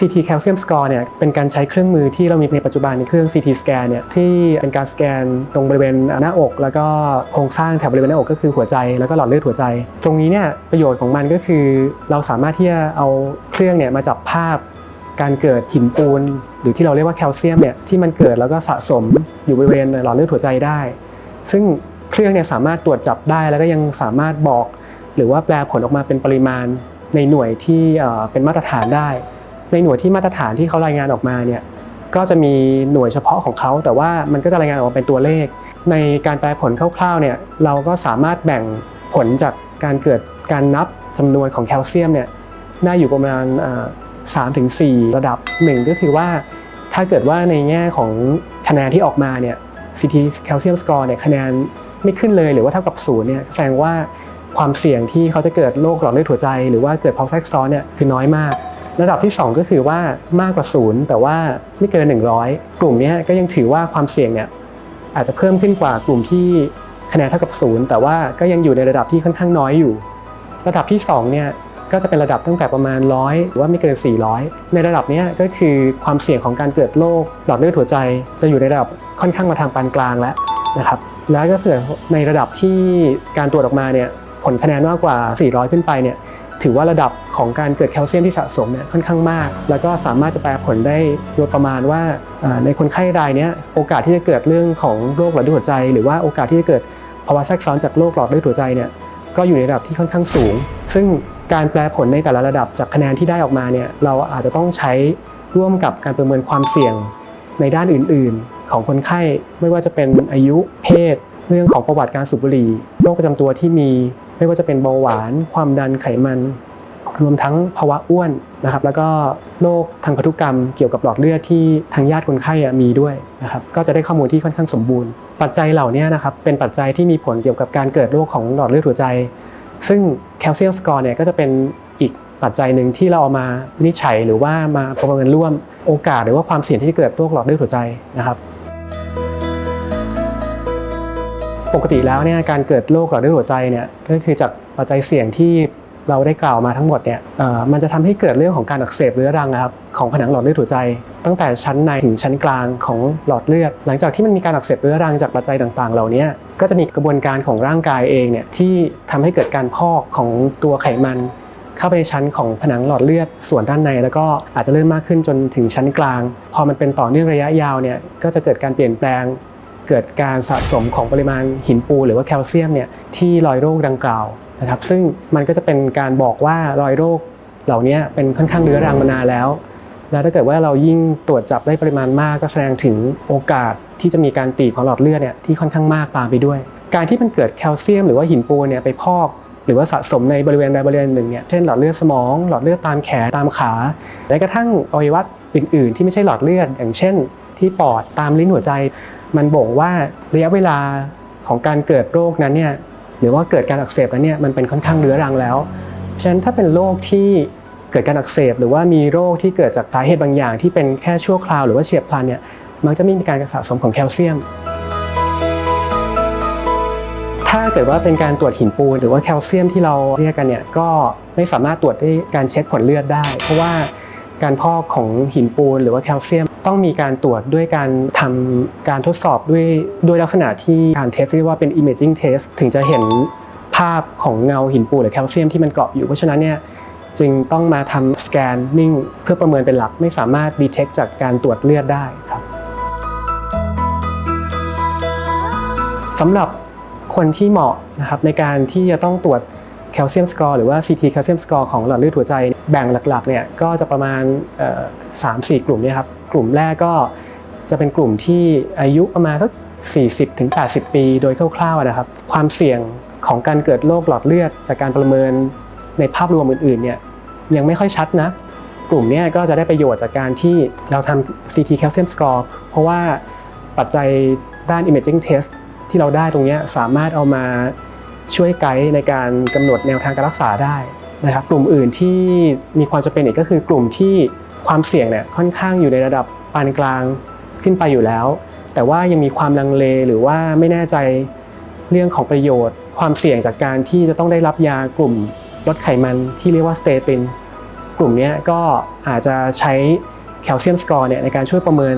CT Calcium Score เนี่ยเป็นการใช้เครื่องมือที่เรามีในปัจจุบันในเครื่อง CT scan เนี่ยที่เป็นการสแกนตรงบริเวณหน้าอก แล้วก็โครงสร้างแถวบริเวณหน้าอกก็คือหัวใจแล้วก็หลอดเลือดหัวใจ ตรงนี้เนี่ยประโยชน์ของมันก็คือเราสามารถที่จะเอาเครื่องเนี่ยมาจับภาพการเกิดหินปูน หรือที่เราเรียกว่าแคลเซียมเนี่ยที่มันเกิดแล้วก็สะสมอยู่บริเวณหลอดเลือดหัวใจได้ ซึ่งเครื่องเนี่ยสามารถตรวจจับได้แล้วก็ยังสามารถบอก หรือว่าแปลผลออกมาเป็นปริมาณในหน่วยที่เอ่อเป็นมาตรฐานได้ ในหน่วยที่มาตรฐานที่เขารายงานออกมาเนี่ยก็จะมีหน่วยเฉพาะของเขา แต่ว่ามันก็จะรายงานออกมาเป็นตัวเลข ในการแปลผลคร่าวๆเนี่ยเราก็สามารถแบ่งผลจากการเกิดการนับจำนวนของแคลเซียมเนี่ยได้อยู่ประมาณสามถึงสี่ระดับหนึ่งก็คือว่า ถ้าเกิดว่าในแง่ของคะแนนที่ออกมาเนี่ย CT calcium score เนี่ยคะแนนไม่ขึ้นเลยหรือว่าเท่ากับศูนย์เนี่ยแสดงว่าความเสี่ยงที่เขาจะเกิดโรคหลอดเลือดหัวใจ หรือว่าเกิดภาวะแทรกซ้อนเนี่ยคือน้อยมาก ระดับที่ 2 ก็คือว่ามากกว่าศูนย์แต่ว่าไม่เกิน 100 กลุ่มนี้ก็ยังถือว่าความเสี่ยงเนี่ยอาจจะเพิ่มขึ้นกว่ากลุ่มที่คะแนนเท่ากับศูนย์แต่ว่าก็ยังอยู่ในระดับที่ค่อนข้างน้อยอยู่ ระดับที่2เนี่ยก็จะเป็นระดับตั้งแต่ประมาณ 100หรือว่าไม่เกิน 400 ในระดับนี้ก็คือความเสี่ยงของการเกิดโรคหลอดเลือดหัวใจ จะอยู่ในระดับค่อนข้างมาทางปานกลางแล้วนะครับแล้วก็เกิดในระดับที่การตรวจออกมาเนี่ยผลคะแนนมากกว่า 400 ขึ้นไปเนี่ย ถือว่าระดับของการเกิดแคลเซียมที่สะสมเนี่ยค่อนข้างมาก แล้วก็สามารถจะแปลผลได้โดยประมาณว่าในคนไข้รายนี้โอกาสที่จะเกิดเรื่องของโรคหลอดเลือดหัวใจ หรือว่าโอกาสที่จะเกิดภาวะแทรกซ้อนจากโรคหลอดเลือดหัวใจเนี่ยก็อยู่ในระดับที่ค่อนข้างสูง ซึ่งการแปลผลในแต่ละระดับจากคะแนนที่ได้ออกมาเนี่ยเราอาจจะต้องใช้ร่วมกับการประเมินความเสี่ยงในด้านอื่น ๆ ของคนไข้ไม่ว่าจะเป็นอายุเพศ เรื่องของประวัติการสูบบุหรี่โรคประจำตัวที่มี ไม่ว่าจะเป็นเบาหวาน ความดันไขมัน รวมทั้งภาวะอ้วนนะครับ แล้วก็โรคทางพันธุกรรมเกี่ยวกับหลอดเลือดที่ทางญาติคนไข้มีด้วยนะครับก็จะได้ข้อมูลที่ค่อนข้างสมบูรณ์ ปัจจัยเหล่านี้นะครับเป็นปัจจัยที่มีผลเกี่ยวกับการเกิดโรคของหลอดเลือดหัวใจ ซึ่งแคลเซียมสกอร์เนี่ยก็จะเป็นอีกปัจจัยหนึ่งที่เราเอามาวินิจฉัยหรือว่ามาประเมินร่วมโอกาสหรือว่าความเสี่ยงที่จะเกิดโรคหลอดเลือดหัวใจนะครับ ปกติแล้วเนี่ยการเกิดโรคหลอดเลือดหัวใจเนี่ยก็คือจากปัจจัยเสี่ยงที่เราได้กล่าวมาทั้งหมดเนี่ยมันจะทำให้เกิดเรื่องของการอักเสบเรื้อรังนะครับของผนังหลอดเลือดหัวใจ ตั้งแต่ชั้นในถึงชั้นกลางของหลอดเลือด หลังจากที่มันมีการอักเสบเรื้อรังจากปัจจัยต่างๆ เหล่านี้ก็จะมีกระบวนการของร่างกายเองเนี่ยที่ทำให้เกิดการพอกของตัวไขมัน เข้าไปในชั้นของผนังหลอดเลือดส่วนด้านใน แล้วก็อาจจะเริ่มมากขึ้นจนถึงชั้นกลาง พอมันเป็นต่อเนื่องระยะยาวเนี่ยก็จะเกิดการเปลี่ยนแปลง เกิดการสะสมของปริมาณหินปูนหรือว่าแคลเซียมเนี่ยที่รอยโรคดังกล่าวนะครับซึ่งมันก็จะเป็นการบอกว่ารอยโรคเหล่านี้เป็นค่อนข้างเรื้อรังมานานแล้ว แล้วถ้าเกิดว่าเรายิ่งตรวจจับได้ปริมาณมากก็แสดงถึงโอกาสที่จะมีการตีบของหลอดเลือดเนี่ยที่ค่อนข้างมากตามไปด้วย การที่มันเกิดแคลเซียมหรือว่าหินปูนเนี่ยไปพอก หรือว่าสะสมในบริเวณใดบริเวณหนึ่งเนี่ยเช่นหลอดเลือดสมอง หลอดเลือดตามแขนตามขาและกระทั่งอวัยวะอื่น ๆ ที่ไม่ใช่หลอดเลือด อย่างเช่น ที่ปอดตามลิ้นหัวใจ มันบ่งว่าระยะเวลาของการเกิดโรคนั้นเนี่ยหรือว่าเกิดการอักเสบนั้นเนี่ยมันเป็นค่อนข้างเรื้อรังแล้ว ฉะนั้นถ้าเป็นโรคที่เกิดการอักเสบ หรือว่ามีโรคที่เกิดจากสาเหตุบางอย่าง ที่เป็นแค่ชั่วคราวหรือว่าเฉียบพลันเนี่ยมักจะไม่มีการสะสมของแคลเซียม ถ้าเกิดว่าเป็นการตรวจหินปูน หรือว่าแคลเซียมที่เราเรียกกันเนี่ยก็ไม่สามารถตรวจด้วยการเช็คผลเลือดได้ เพราะว่าการพอกของหินปูนหรือว่าแคลเซียม ต้องมีการตรวจด้วยการทำการทดสอบด้วยด้วยลักษณะที่การเทสที่เรียกว่าเป็น imaging test ถึงจะเห็นภาพของเงาหินปูหรือแคลเซียมที่มันเกาะอยู่เพราะฉะนั้นเนี่ยจึงต้องมาทำสแกนนิ่งเพื่อประเมินเป็นหลักไม่สามารถดีเทคจากการตรวจเลือดได้ครับสำหรับคนที่เหมาะนะครับในการที่จะต้องตรวจแคลเซียมสกอร์หรือว่า CT แคลเซียมสกอร์ของหลอดเลือดหัวใจแบ่งหลักๆเนี่ยก็จะประมาณสามสี่กลุ่มเนี่ยครับ กลุ่มแรกก็จะเป็นกลุ่มที่อายุประมาณสัก40ถึง80 ปีโดยคร่าวๆนะครับ ความเสี่ยงของการเกิดโรคหลอดเลือด จากการประเมินในภาพรวมอื่นๆเนี่ยยังไม่ค่อยชัดนะ กลุ่มเนี้ก็จะได้ประโยชน์จากการที่เราทำ CT calcium score เพราะว่าปัจจัยด้าน imaging test ที่เราได้ตรงเนี้ยสามารถเอามาช่วยไกด์ในการกำหนดแนวทางการรักษาได้นะครับ กลุ่มอื่นที่มีความจำเป็นอีกก็คือกลุ่มที่ ความเสี่ยงเนี่ยค่อนข้างอยู่ในระดับปานกลางขึ้นไปอยู่แล้ว แต่ว่ายังมีความลังเลหรือว่าไม่แน่ใจเรื่องของประโยชน์ ความเสี่ยงจากการที่จะต้องได้รับยากลุ่มลดไขมันที่เรียกว่าสเตตินกลุ่มนี้ก็อาจจะใช้แคลเซียมสกอร์เนี่ยในการช่วยประเมิน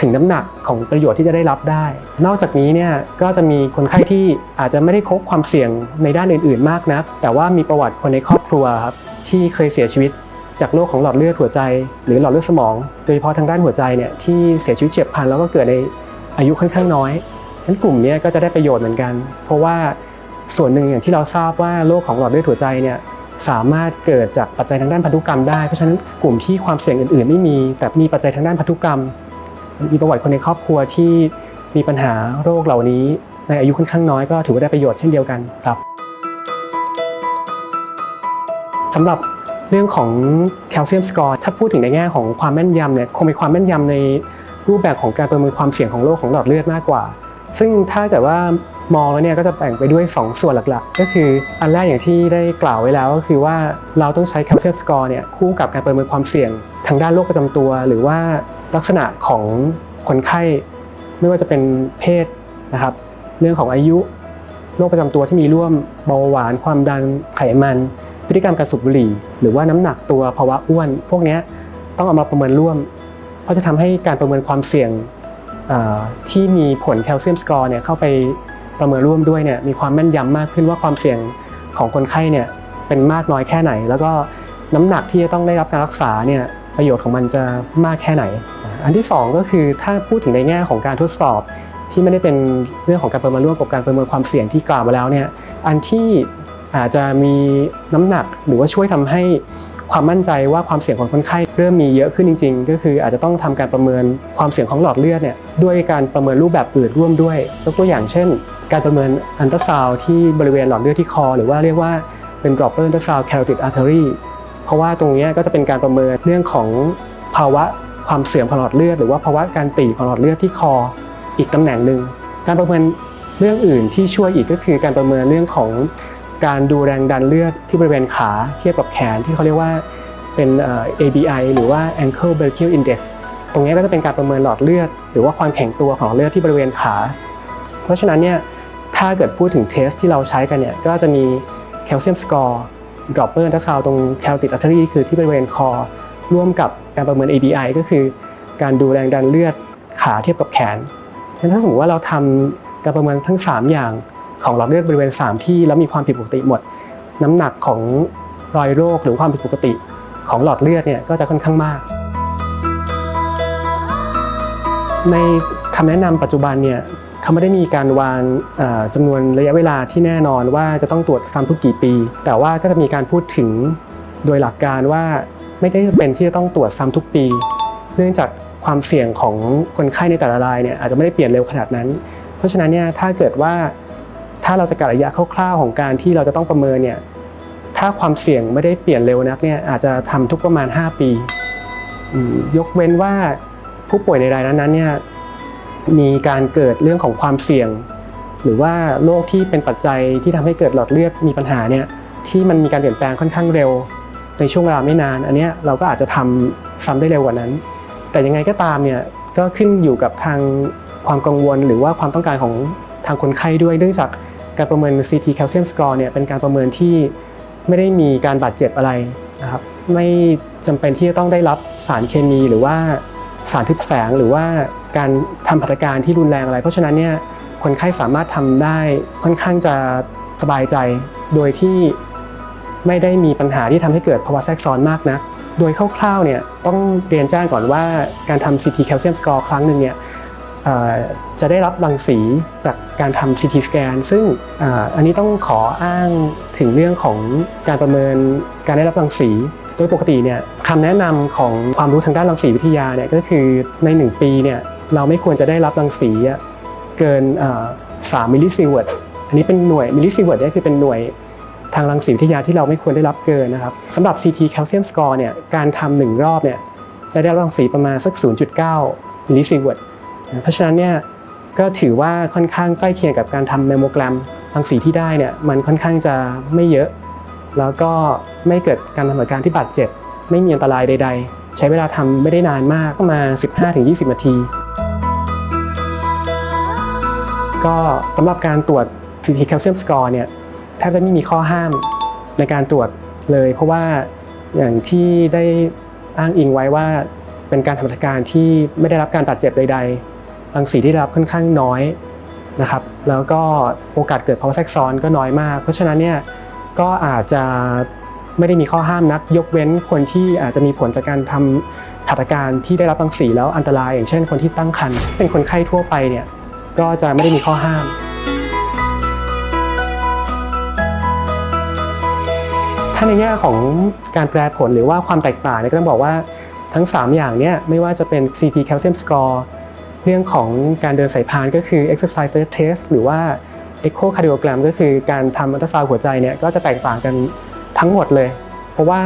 ถึงน้ำหนักของประโยชน์ที่จะได้รับได้ นอกจากนี้เนี่ยก็จะมีคนไข้ที่อาจจะไม่ได้พบความเสี่ยงในด้านอื่น ๆ มากนัก แต่ว่ามีประวัติคนในครอบครัวครับที่เคยเสียชีวิต จากโรคของหลอดเลือดหัวใจ หรือหลอดเลือดสมอง โดยเฉพาะทางด้านหัวใจเนี่ยที่เสียชีวิตเฉียบพลันแล้วก็เกิดในอายุค่อนข้างน้อยนั้นกลุ่มเนี้ยก็จะได้ประโยชน์เหมือนกัน เพราะว่าส่วนหนึ่งอย่างที่เราทราบว่าโรคของหลอดเลือดหัวใจเนี่ยสามารถเกิดจากปัจจัยทางด้านพันธุกรรมได้ เพราะฉะนั้นกลุ่มที่ความเสี่ยงอื่น ๆ ไม่มี แต่มีปัจจัยทางด้านพันธุกรรม มีประวัติคนในครอบครัวที่มีปัญหาโรคเหล่านี้ ในอายุค่อนข้างน้อยก็ถือว่าได้ประโยชน์เช่นเดียวกันครับสำหรับ เรื่องของแคลเซียมสกอร์ถ้าพูดถึงในแง่ของความแม่นยำเนี่ยคงมีความแม่นยำในรูปแบบของการประเมินความเสี่ยงของโรคของหลอดเลือดมากกว่า ซึ่งถ้าเกิดว่ามองแล้วเนี่ยก็จะแบ่งไปด้วย 2 ส่วนหลักๆ ก็คืออันแรกอย่างที่ได้กล่าวไว้แล้วก็คือว่าเราต้องใช้แคลเซียมสกอร์เนี่ยคู่กับการประเมินความเสี่ยงทางด้านโรคประจำตัว หรือว่าลักษณะของคนไข้ ไม่ว่าจะเป็นเพศนะครับ เรื่องของอายุโรคประจำตัวที่มีร่วมเบาหวานความดันไขมัน พฤติกรรมการสูบบุหรี่ หรือว่าน้ำหนักตัวภาวะอ้วน พวกนี้ต้องเอามาประเมินร่วม เพราะจะทำให้การประเมินความเสี่ยงที่มีผลแคลเซียมสกอร์เนี่ยเข้าไปประเมินร่วมด้วยเนี่ยมีความแม่นยำมากขึ้นว่าความเสี่ยงของคนไข้เนี่ยเป็นมากน้อยแค่ไหน แล้วก็น้ำหนักที่จะต้องได้รับการรักษาเนี่ยประโยชน์ของมันจะมากแค่ไหน อันที่สองก็คือถ้าพูดถึงในแง่ของการทดสอบ ที่ไม่ได้เป็นเรื่องของการประเมินร่วมกับการประเมินความเสี่ยงที่กล่าวมาแล้วเนี่ยอันที่ อาจจะมีน้ำหนักหรือว่าช่วยทำให้ความมั่นใจว่าความเสี่ยงของคนไข้เริ่มมีเยอะขึ้นจริง ๆ ก็คืออาจจะต้องทำการประเมินความเสี่ยงของหลอดเลือดเนี่ยด้วยการประเมินรูปแบบอื่นร่วมด้วยยกตัวอย่างเช่น การประเมินอันตราซาวที่บริเวณหลอดเลือดที่คอ หรือว่าเรียกว่าเป็น Doppler ultrasound carotid artery เพราะว่าตรงนี้ก็จะเป็นการประเมินเรื่องของภาวะความเสื่อมของหลอดเลือด หรือว่าภาวะการตีของหลอดเลือดที่คออีกตำแหน่งหนึ่งการประเมินเรื่องอื่นที่ช่วยอีกก็คือการประเมินเรื่องของ การดูแรงดันเลือดที่บริเวณขาเทียบกับแขนที่เขาเรียกว่าเป็น ABI หรือว่า ankle brachial index ตรงนี้ก็จะเป็นการประเมินหลอดเลือด หรือว่าความแข็งตัวของเลือดที่บริเวณขา เพราะฉะนั้นเนี่ยถ้าเกิดพูดถึงเทสที่เราใช้กันเนี่ยก็จะมีแคลเซียมสกอร์ดรอปเปอร์อัลตราวตรงแคลติดอัลเทอรี่คือที่บริเวณคอ ร่วมกับการประเมิน ABI ก็คือ การดูแรงดันเลือดขาเทียบกับแขนงั้นถ้าสมมติว่าเราทำการประเมินทั้ง 3 อย่าง ของหลอดเลือดบริเวณ 3 ที่แล้วมีความผิดปกติหมด น้ำหนักของรอยโรคหรือความผิดปกติของหลอดเลือดเนี่ยก็จะค่อนข้างมาก ในคำแนะนำปัจจุบันเนี่ยเขาไม่ได้มีการวางเอ่อจำนวนระยะเวลาที่แน่นอนว่าจะต้องตรวจซ้ำทุกกี่ปี แต่ว่าก็จะมีการพูดถึงโดยหลักการว่าไม่ได้เป็นที่จะต้องตรวจซ้ำทุกปี เนื่องจากความเสี่ยงของคนไข้ในแต่ละรายเนี่ยอาจจะไม่ได้เปลี่ยนเร็วขนาดนั้น เพราะฉะนั้นเนี่ยถ้าเกิดว่า ถ้าเราจะกะระยะคร่าวๆของการที่เราจะต้องประเมินเนี่ยถ้าความเสี่ยงไม่ได้เปลี่ยนเร็วนักเนี่ยอาจจะทำทุกประมาณ 5 ปี ยกเว้นว่าผู้ป่วยในรายนั้นๆเนี่ยมีการเกิดเรื่องของความเสี่ยง หรือว่าโรคที่เป็นปัจจัยที่ทำให้เกิดหลอดเลือดมีปัญหาเนี่ยที่มันมีการเปลี่ยนแปลงค่อนข้างเร็ว ในช่วงเวลาไม่นาน อันนี้เราก็อาจจะทำซ้ำได้เร็วกว่านั้น แต่ยังไงก็ตามเนี่ยก็ขึ้นอยู่กับทางความกังวลหรือว่าความต้องการของทางคนไข้ด้วยเนื่องจาก การประเมิน CT calcium score เนี่ยเป็นการประเมินที่ไม่ได้มีการบาดเจ็บอะไรนะครับไม่จำเป็นที่จะต้องได้รับสารเคมีหรือว่าสารทึบแสงหรือว่าการทำพัฒการที่รุนแรงอะไร เพราะฉะนั้นเนี่ยคนไข้สามารถทำได้ค่อนข้างจะสบายใจโดยที่ไม่ได้มีปัญหาที่ทำให้เกิดภาวะแทรกซ้อนมากนะโดยคร่าวๆเนี่ยต้องเรียนแจ้งก่อนว่าการทำ CT calcium score ครั้งหนึ่งเนี่ย จะได้รับรังสีจากการทำ CT scan ซึ่งอ,อันนี้ต้องขออ้างถึงเรื่องของการประเมินการได้รับรังสีโดยปกติเนี่ยคำแนะนำของความรู้ทางด้านรังสีวิทยาเนี่ยก็คือใน 1 ปีเนี่ยเราไม่ควรจะได้รับรังสีเกินอ่า3มิลลิซีเวิร์ตอันนี้เป็นหน่วยมิลลิซีเวิร์ตเนี่ยคือเป็นหน่วยทางรังสีวิทยาที่เราไม่ควรได้รับเกินนะครับสำหรับ CT calcium score เนี่ยการทำหนึ่งรอบเนี่ยจะได้รับรังสีประมาณสัก 0.9มิลลิซีเวิร์ต เพราะฉะนั้นเนี่ยก็ถือว่าค่อนข้างใกล้เคียงกับการทำเมโมแกรมรังสีที่ได้เนี่ยมันค่อนข้างจะไม่เยอะ แล้วก็ไม่เกิดการทำให้การที่บาดเจ็บ ไม่มีอันตรายใด ๆ ใช้เวลาทำไม่ได้นานมากประมาณ 15-20 นาที ก็สำหรับการตรวจ CT calcium score เนี่ยแทบจะไม่มีข้อห้ามในการตรวจเลย เพราะว่าอย่างที่ได้อ้างอิงไว้ว่าเป็นการทำหัตการที่ไม่ได้รับการบาดเจ็บใด ๆ รังสีที่ได้รับค่อนข้างน้อยนะครับ แล้วก็โอกาสเกิดภาวะแทรกซ้อนก็น้อยมาก เพราะฉะนั้นเนี่ยก็อาจจะไม่ได้มีข้อห้ามนัก ยกเว้นคนที่อาจจะมีผลจากการทำหัตถการที่ได้รับรังสีแล้วอันตราย อย่างเช่น คนที่ตั้งครรภ์เป็นคนไข้ทั่วไปเนี่ยก็จะไม่ได้มีข้อห้ามถ้าในแง่ของการแปรผลหรือว่าความแตกต่างเนี่ยก็ต้องบอกว่าทั้ง 3 อย่างเนี่ยไม่ว่าจะเป็น CT calcium score เรื่องของการเดินสายพานก็คือ exercise test หรือว่า echocardiogram ก็คือการทำอัลตราซาวด์หัวใจเนี่ยก็จะแตกต่างกันทั้งหมดเลย เพราะว่า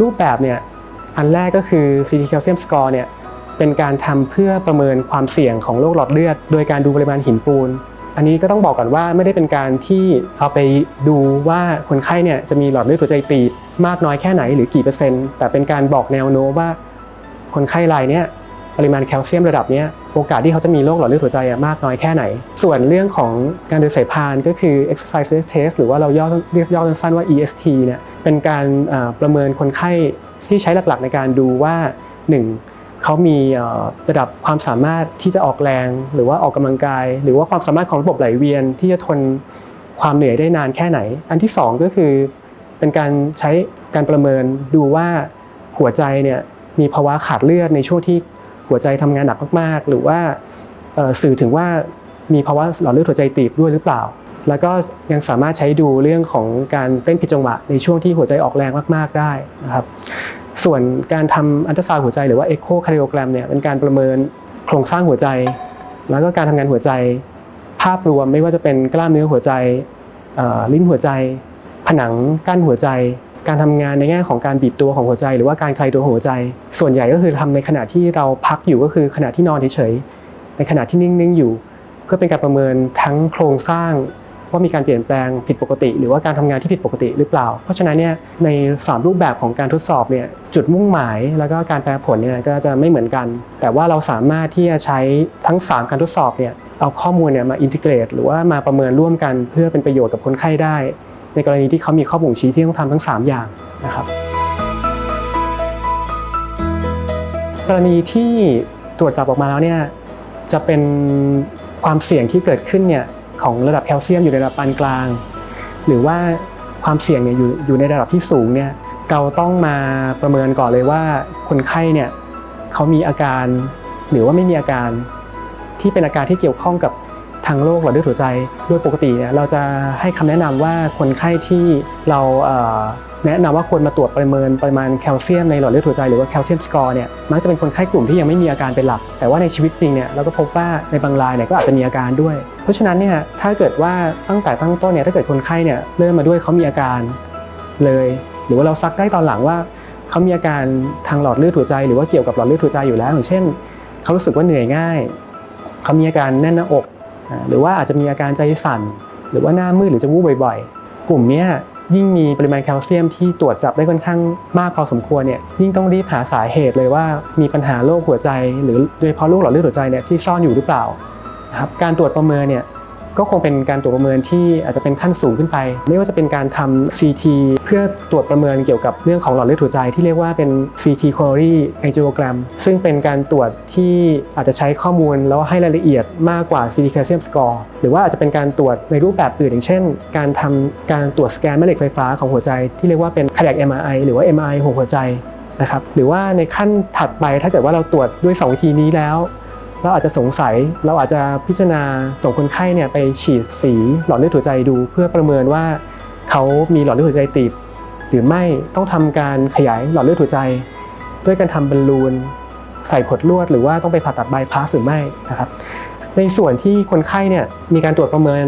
รูปแบบเนี่ยอันแรกก็คือ CT calcium score เนี่ยเป็นการทำเพื่อประเมินความเสี่ยงของโรคหลอดเลือด โดยการดูปริมาณหินปูน อันนี้ก็ต้องบอกก่อนว่าไม่ได้เป็นการที่เอาไปดูว่าคนไข้เนี่ยจะมีหลอดเลือดหัวใจตีบมากน้อยแค่ไหนหรือกี่เปอร์เซ็นต์แต่เป็นการบอกแนวโน้มว่าคนไข้รายเนี้ย ริมาณแคลเซียมระดับนี้โอกาสที่เขาจะมีโรคหลอดเลือดหัวใจมากน้อยแค่ไหน ส่วนเรื่องของการเดินสายพานก็คือ exercise test หรือว่าเราย่อเรียกย่อสั้นๆว่า EST เนี่ยเป็นการประเมินคนไข้ที่ใช้หลักๆในการดูว่าหนึ่งเขามีระดับความสามารถที่จะออกแรง หรือว่าออกกำลังกาย หรือว่าความสามารถของระบบไหลเวียนที่จะทนความเหนื่อยได้นานแค่ไหน อันที่สองก็คือเป็นการใช้การประเมินดูว่าหัวใจเนี่ยมีภาวะขาดเลือดในช่วงที่ หัวใจทำงานหนักมากๆ หรือว่าสื่อถึงว่ามีภาวะหลอดเลือดหัวใจตีบด้วยหรือเปล่า แล้วก็ยังสามารถใช้ดูเรื่องของการเต้นผิดจังหวะในช่วงที่หัวใจออกแรงมาก ๆ ได้นะครับ ส่วนการทำอัลตราซาวด์หัวใจหรือว่าเอ็กโคคาร์ดิโอแกรมเนี่ยเป็นการประเมินโครงสร้างหัวใจ แล้วก็การทำงานหัวใจ ภาพรวมไม่ว่าจะเป็นกล้ามเนื้อหัวใจลิ้นหัวใจ ผนังกั้นหัวใจ การทำงานในแง่ของการบีบตัวของหัวใจ หรือว่าการคลายตัวหัวใจ ส่วนใหญ่ก็คือทำในขณะที่เราพักอยู่ก็คือขณะที่นอนเฉยๆในขณะที่นิ่งๆอยู่ เพื่อเป็นการประเมินทั้งโครงสร้างว่ามีการเปลี่ยนแปลงผิดปกติ หรือว่าการทำงานที่ผิดปกติหรือเปล่า เพราะฉะนั้นเนี่ยในสามรูปแบบของการทดสอบเนี่ยจุดมุ่งหมาย แล้วก็การแปลผลเนี่ยก็จะไม่เหมือนกัน แต่ว่าเราสามารถที่จะใช้ทั้ง 3 การทดสอบเนี่ยเอาข้อมูลเนี่ยมาอินทิเกรตหรือว่ามาประเมินร่วมกันเพื่อเป็นประโยชน์กับคนไข้ได้ ในกรณีที่เขามีข้อบ่งชี้ที่ต้องทำทั้ง 3 อย่างนะครับ กรณีที่ตรวจจับออกมาแล้วเนี่ยจะเป็นความเสี่ยงที่เกิดขึ้นเนี่ยของระดับแคลเซียมอยู่ในระดับปานกลาง หรือว่าความเสี่ยงเนี่ยอยู่อยู่ในระดับที่สูงเนี่ยเราต้องมาประเมินก่อนเลยว่าคนไข้เนี่ยเขามีอาการหรือว่าไม่มีอาการที่เป็นอาการที่เกี่ยวข้องกับ ทางโรคหลอดเลือดหัวใจ โดยปกติเนี่ยเราจะให้คำแนะนำว่าคนไข้ที่เราแนะนำว่าควรมาตรวจประเมินปริมาณแคลเซียมในหลอดเลือดหัวใจหรือว่าแคลเซียมสกอร์เนี่ยมักจะเป็นคนไข้กลุ่มที่ยังไม่มีอาการเป็นหลัก แต่ว่าในชีวิตจริงเนี่ยเราก็พบว่าในบางรายเนี่ยก็อาจจะมีอาการด้วย เพราะฉะนั้นเนี่ยถ้าเกิดว่าตั้งแต่ตั้งต้นเนี่ยถ้าเกิดคนไข้เนี่ยเริ่มมาด้วยเขามีอาการเลย หรือว่าเราซักได้ตอนหลังว่าเขามีอาการทางหลอดเลือดหัวใจ หรือว่าเกี่ยวกับหลอดเลือดหัวใจอยู่แล้วอย่างเช่นเขารู้สึกว่าเหนื่อยง่ายเขามีอาการแน่นหน้าอก หรือว่าอาจจะมีอาการใจสั่น หรือว่าหน้ามืดหรือจะวูบบ่อยๆ กลุ่มเนี้ยยิ่งมีปริมาณแคลเซียมที่ตรวจจับได้ค่อนข้างมากพอสมควรเนี่ยยิ่งต้องรีบหาสาเหตุเลยว่ามีปัญหาโรคหัวใจ หรือโดยเฉพาะโรคหลอดเลือดหัวใจเนี่ยที่ซ่อนอยู่หรือเปล่านะครับการตรวจประเมินเนี่ย ก็คงเป็นการตรวจประเมินที่อาจจะเป็นขั้นสูงขึ้นไป ไม่ว่าจะเป็นการทำ CT เพื่อตรวจประเมินเกี่ยวกับเรื่องของหลอดเลือดหัวใจที่เรียกว่าเป็น CT coronary angiogram ซึ่งเป็นการตรวจที่อาจจะใช้ข้อมูลแล้วให้รายละเอียดมากกว่า CT calcium score หรือว่าอาจจะเป็นการตรวจในรูปแบบอื่นอย่างเช่น การทำการตรวจสแกนแม่เหล็กไฟฟ้าของหัวใจที่เรียกว่าเป็น cardiac MRI หรือว่า MRI หัวใจนะครับหรือว่าในขั้นถัดไปถ้าเกิดว่าเราตรวจด้วยสองวิธีนี้แล้ว เราอาจจะสงสัยเราอาจจะพิจารณาส่งคนไข้เนี่ยไปฉีดสีหลอดเลือดหัวใจดู เพื่อประเมินว่าเขามีหลอดเลือดหัวใจตีบ หรือไม่ต้องทำการขยายหลอดเลือดหัวใจ ด้วยการทำบอลลูนใส่ขดลวด หรือว่าต้องไปผ่าตัดบายพาสหรือไม่นะครับ ในส่วนที่คนไข้เนี่ยมีการตรวจประเมิน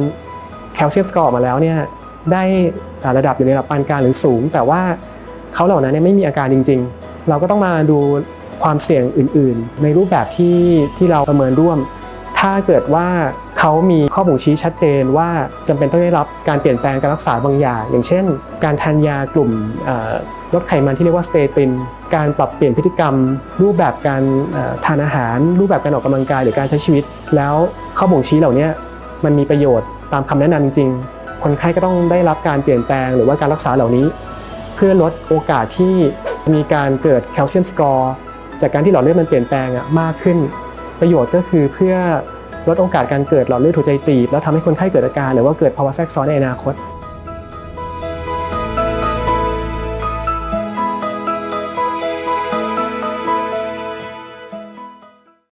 แคลเซียมสกอร์มาแล้วเนี่ยได้ระดับอยู่ในระดับปานกลางหรือสูง แต่ว่าเขาเหล่านั้นเนี่ยไม่มีอาการจริง ๆ เราก็ต้องมาดู ความเสี่ยงอื่น ๆ ในรูปแบบที่ที่เราประเมินร่วม ถ้าเกิดว่าเขามีข้อบ่งชี้ชัดเจนว่าจำเป็นต้องได้รับการเปลี่ยนแปลงการรักษาบางอย่าง อย่างเช่น การทานยากลุ่มลดไขมันที่เรียกว่าสเตติน การปรับเปลี่ยนพฤติกรรม รูปแบบการทานอาหาร รูปแบบการออกกำลังกายหรือการใช้ชีวิต แล้วข้อบ่งชี้เหล่านี้มันมีประโยชน์ตามคำแนะนำจริงคนไข้ก็ต้องได้รับการเปลี่ยนแปลงหรือว่าการรักษาเหล่านี้ เพื่อลดโอกาสที่มีการเกิดแคลเซียมสกอร์ จากการที่หลอดเลือดมันเปลี่ยนแปลงอะมากขึ้น ประโยชน์ก็คือเพื่อลดโอกาสการเกิดหลอดเลือดหัวใจตีบแล้วทำให้คนไข้เกิดอาการหรือว่าเกิดภาวะแทรกซ้อนในอนาคต